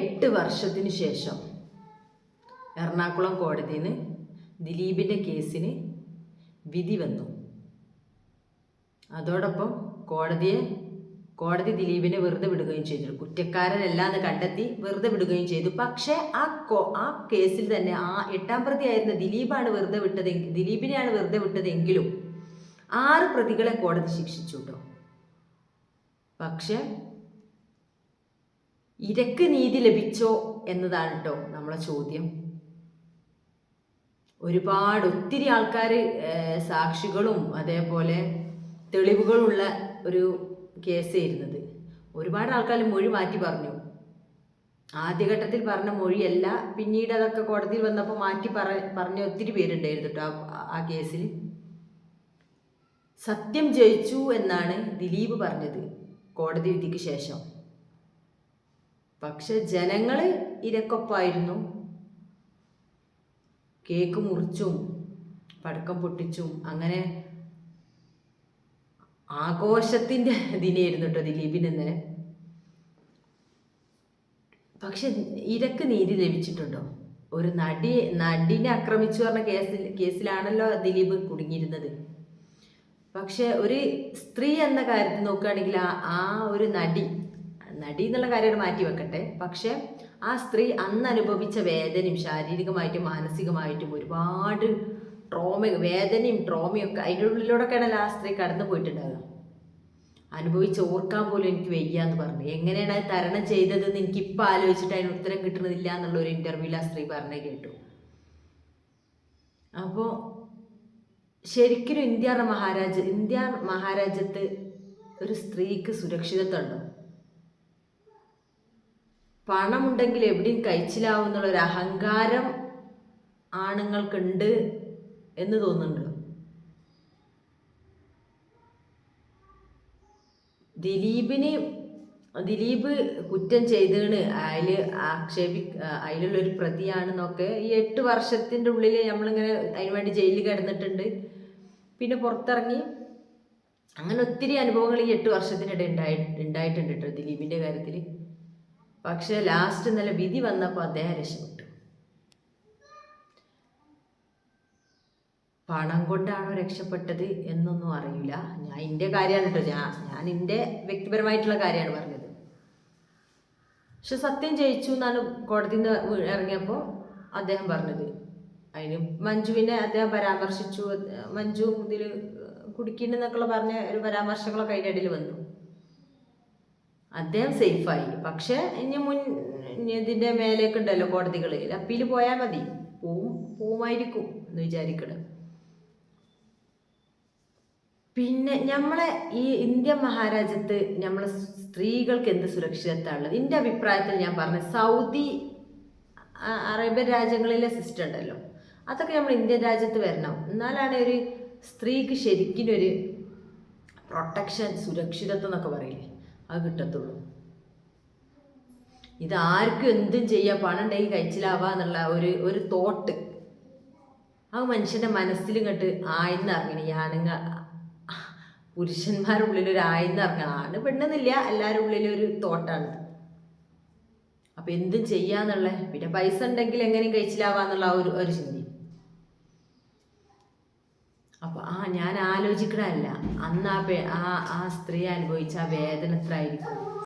എട്ട് വർഷത്തിന് ശേഷം എറണാകുളം കോടതിയിൽ നിന്ന് ദിലീപിന്റെ കേസിന് വിധി വന്നു. അതോടൊപ്പം കോടതിയെ കോടതി ദിലീപിനെ വെറുതെ വിടുകയും ചെയ്തു. കുറ്റക്കാരനല്ല എന്ന് കണ്ടെത്തി വെറുതെ വിടുകയും ചെയ്തു. പക്ഷേ ആ കോ ആ കേസിൽ തന്നെ ആ എട്ടാം പ്രതിയായിരുന്ന ദിലീപാണ് വെറുതെ വിട്ടതെങ്കിൽ ദിലീപിനെയാണ് വെറുതെ വിട്ടതെങ്കിലും ആറ് പ്രതികളെ കോടതി ശിക്ഷിച്ചു കേട്ടോ. പക്ഷേ ഇരക്ക് നീതി ലഭിച്ചോ എന്നതാണ് കേട്ടോ നമ്മളെ ചോദ്യം. ഒരുപാട് ഒത്തിരി ആൾക്കാർ സാക്ഷികളും അതേപോലെ തെളിവുകളുള്ള ഒരു കേസായിരുന്നത്. ഒരുപാട് ആൾക്കാർ മൊഴി മാറ്റി പറഞ്ഞു. ആദ്യഘട്ടത്തിൽ പറഞ്ഞ മൊഴിയല്ല പിന്നീട് അതൊക്കെ കോടതിയിൽ വന്നപ്പോൾ മാറ്റി പറ പറഞ്ഞ ഒത്തിരി പേരുണ്ടായിരുന്നു കേട്ടോ ആ- കേസിൽ സത്യം ജയിച്ചു എന്നാണ് ദിലീപ് പറഞ്ഞത് കോടതി വിധിക്ക് ശേഷം. പക്ഷെ ജനങ്ങൾ ഇരക്കൊപ്പായിരുന്നു. കേക്ക് മുറിച്ചും പടക്കം പൊട്ടിച്ചും അങ്ങനെ ആഘോഷത്തിന്റെ ദിനായിരുന്നു കേട്ടോ ദിലീപിന് ഇന്നലെ പക്ഷെ ഇരക്ക് നീതി ലഭിച്ചിട്ടുണ്ടോ? ഒരു നടി നടിനെ ആക്രമിച്ചു പറഞ്ഞ കേസിൽ കേസിലാണല്ലോ ദിലീപ് കുടുങ്ങിയിരുന്നത്. പക്ഷെ ഒരു സ്ത്രീ എന്ന കാര്യത്തിൽ നോക്കുകയാണെങ്കിൽ ആ ഒരു നടി നടി എന്നുള്ള കാര്യം മാറ്റി വെക്കട്ടെ. പക്ഷേ ആ സ്ത്രീ അന്ന് അനുഭവിച്ച വേദനയും ശാരീരികമായിട്ടും മാനസികമായിട്ടും ഒരുപാട് ട്രോമ വേദനയും ട്രോമയും ഒക്കെ അതിന്റെ ഉള്ളിലൂടെയൊക്കെയാണല്ലോ ആ സ്ത്രീ കടന്നു പോയിട്ടുണ്ടാകുക അനുഭവിച്ച് ഓർക്കാൻ പോലും എനിക്ക് വയ്യ എന്ന് പറഞ്ഞു. എങ്ങനെയാണ് അത് തരണം ചെയ്തതെന്ന് എനിക്ക് ഇപ്പം ആലോചിച്ചിട്ട് അതിന് ഉത്തരം കിട്ടുന്നില്ല എന്നുള്ള ഒരു ഇന്റർവ്യൂവിൽ ആ സ്ത്രീ പറഞ്ഞേ കേട്ടു. അപ്പോൾ ശരിക്കും ഇന്ത്യ മഹാരാജ ഇന്ത്യ മഹാരാജ്യത്ത് ഒരു സ്ത്രീക്ക് സുരക്ഷിതത്വമുണ്ടോ? പണമുണ്ടെങ്കിൽ എവിടെയും കഴിച്ചിലാവും എന്നുള്ള ഒരു അഹങ്കാരം ആണുങ്ങൾക്കുണ്ട് എന്ന് തോന്നുന്നുണ്ടോ. ദിലീപിന് ദിലീപ് കുറ്റം ചെയ്തേണ്. അതിൽ ആക്ഷേപി അതിലുള്ളൊരു പ്രതിയാണെന്നൊക്കെ ഈ എട്ട് വർഷത്തിന്റെ ഉള്ളിൽ നമ്മളിങ്ങനെ അതിന് വേണ്ടി ജയിലിൽ കിടന്നിട്ടുണ്ട്. പിന്നെ പുറത്തിറങ്ങി അങ്ങനെ ഒത്തിരി അനുഭവങ്ങൾ ഈ എട്ട് വർഷത്തിനിടെ ഉണ്ടായി ഉണ്ടായിട്ടുണ്ട് കേട്ടോ ദിലീപിന്റെ കാര്യത്തിൽ പക്ഷേ ലാസ്റ്റ് ഇന്നലെ വിധി വന്നപ്പോൾ അദ്ദേഹം രക്ഷപ്പെട്ടു. പണം കൊണ്ടാണോ രക്ഷപ്പെട്ടത് എന്നൊന്നും അറിയില്ല. ഞാൻ എന്റെ കാര്യമാണ് കേട്ടോ. ഞാൻ ഞാൻ എന്റെ വ്യക്തിപരമായിട്ടുള്ള കാര്യമാണ് പറഞ്ഞത്. പക്ഷെ സത്യം ജയിച്ചു എന്നാണ് കോടതിയിൽ നിന്ന് ഇറങ്ങിയപ്പോൾ അദ്ദേഹം പറഞ്ഞത്. അതിന് മഞ്ജുവിനെ അദ്ദേഹം പരാമർശിച്ചു. മഞ്ജു ഇതിൽ കുടിക്കുന്നെന്നൊക്കെയുള്ള പറഞ്ഞ ഒരു പരാമർശങ്ങളൊക്കെ അതിന്റെ ഇടയിൽ വന്നു. അദ്ദേഹം സേഫായി പക്ഷെ ഇനി മുൻ ഇതിന്റെ മേലേക്ക് ഉണ്ടല്ലോ കോടതികൾ അപ്പീൽ പോയാൽ മതി. പോവും പോവുമായിരിക്കും എന്ന് വിചാരിക്കണം. പിന്നെ നമ്മളെ ഈ ഇന്ത്യ മഹാരാജ്യത്ത് നമ്മളെ സ്ത്രീകൾക്ക് എന്ത് സുരക്ഷിതത്വമുള്ളത് എന്റെ അഭിപ്രായത്തിൽ ഞാൻ പറഞ്ഞ സൗദി അറേബ്യൻ രാജ്യങ്ങളിലെ സിസ്റ്റം ഉണ്ടല്ലോ. അതൊക്കെ നമ്മൾ ഇന്ത്യൻ രാജ്യത്ത് വരണം. എന്നാലാണ് ഒരു സ്ത്രീക്ക് ശരിക്കും ഒരു പ്രൊട്ടക്ഷൻ സുരക്ഷിതത്വം എന്നൊക്കെ പറയില്ലേ? അത് കിട്ടത്തുള്ളൂ. ഇത് ആർക്കും എന്തും ചെയ്യാം. പണം ഉണ്ടെങ്കിൽ കഴിച്ചിലാവാ എന്നുള്ള ഒരു ഒരു തോട്ട് ആ മനുഷ്യന്റെ മനസ്സിലും കണ്ട് ആയിന്ന് അറിഞ്ഞു ആണുങ്ങ പുരുഷന്മാരുടെ ഉള്ളിൽ ഒരു ഇറങ്ങണം ആണ് പെണ്ണെന്നില്ല എല്ലാവരുടെ ഉള്ളിലും ഒരു തോട്ടാണ് അപ്പൊ എന്തും ചെയ്യാന്നുള്ള. പിന്നെ പൈസ ഉണ്ടെങ്കിൽ എങ്ങനെയും കഴിച്ചിലാവാന്നുള്ള ഒരു ഒരു ചിന്തി. അപ്പൊ ആ ഞാൻ ആലോചിക്കണല്ല അന്ന് ആ ആ സ്ത്രീ അനുഭവിച്ച ആ വേദന എത്ര ആയിരിക്കും